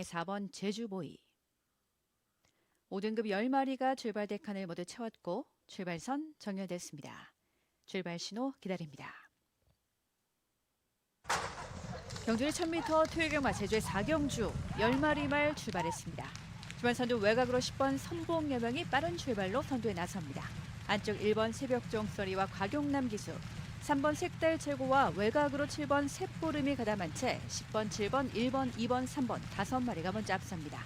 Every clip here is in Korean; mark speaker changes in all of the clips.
Speaker 1: 4번 제주보이 5등급 10마리가 출발 대 칸을 모두 채웠고 출발선 정렬됐습니다. 출발 신호 기다립니다. 경주의 1000m 토요경마 제주의 4경주 10마리 말 출발했습니다. 주말 선두 외곽으로 10번 선봉여명이 빠른 출발로 선두에 나섭니다. 안쪽 1번 새벽종 소리와 곽용남 기수 3번 색달 최고와 외곽으로 7번 샛보름이 가담한 채 10번, 7번, 1번, 2번, 3번 다섯 마리가 먼저 앞섭니다.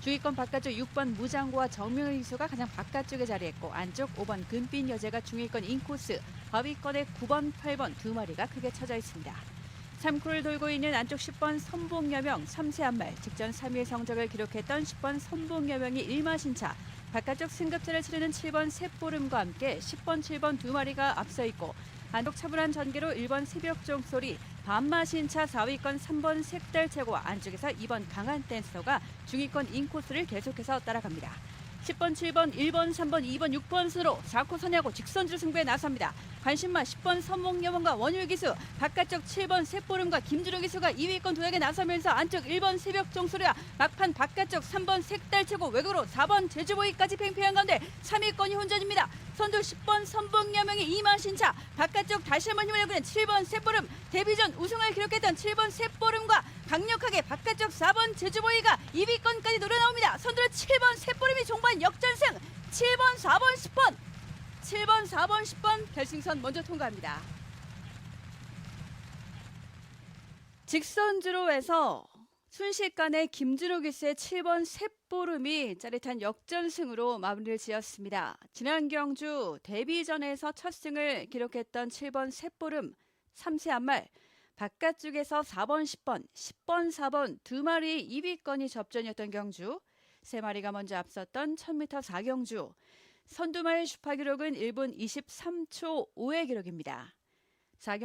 Speaker 1: 중위권 바깥쪽 6번 무장고와 정명일 기수가 가장 바깥쪽에 자리했고 안쪽 5번 금빛 여제가 중위권 인코스, 바위권에 9번, 8번 두 마리가 크게 쳐져 있습니다. 3쿠를 돌고 있는 안쪽 10번 선봉여명 3세 한말 직전 3위의 성적을 기록했던 10번 선봉여명이 1마신차 바깥쪽 승급자를 치르는 7번 샛보름과 함께 10번, 7번 두 마리가 앞서 있고 안쪽 차분한 전개로 1번 새벽 종소리 반마신차 4위권 3번 색달 최고와 안쪽에서 2번 강한 댄서가 중위권 인코스를 계속해서 따라갑니다. 10번, 7번, 1번, 3번, 2번, 6번 순으로 4코 선야고 직선줄 승부에 나섭니다. 관심마 10번 선목여원과 원율 기수, 바깥쪽 7번 셋보름과 김주로 기수가 2위권 도약에 나서면서 안쪽 1번 새벽 종소리와 막판 바깥쪽 3번 색달채고 외곽으로 4번 제주보이까지 팽팽한 가운데 3위권이 혼전입니다. 선두 10번 선봉여명의 이만신차, 바깥쪽 다시 한번 힘을 내보는 7번 셋보름, 데뷔전 우승을 기록했던 7번 셋보름과 강력하게 바깥쪽 4번 제주보이가 2위권까지 노려 나옵니다. 선두는 7번 셋보름이 종반 역전승, 7번, 4번, 10번, 7번, 4번, 10번 결승선 먼저 통과합니다. 직선주로 해서 순식간에 김주로 기수의 7번 셋보름이 짜릿한 역전승으로 마무리를 지었습니다. 지난 경주 데뷔전에서 첫 승을 기록했던 7번 셋보름 3세 한말 바깥쪽에서 4번 10번 10번 4번 두 마리 2위권이 접전이었던 경주 세 마리가 먼저 앞섰던 1000m 4경주 선두마의 슈파 기록은 1분 23초 5의 기록입니다. 4경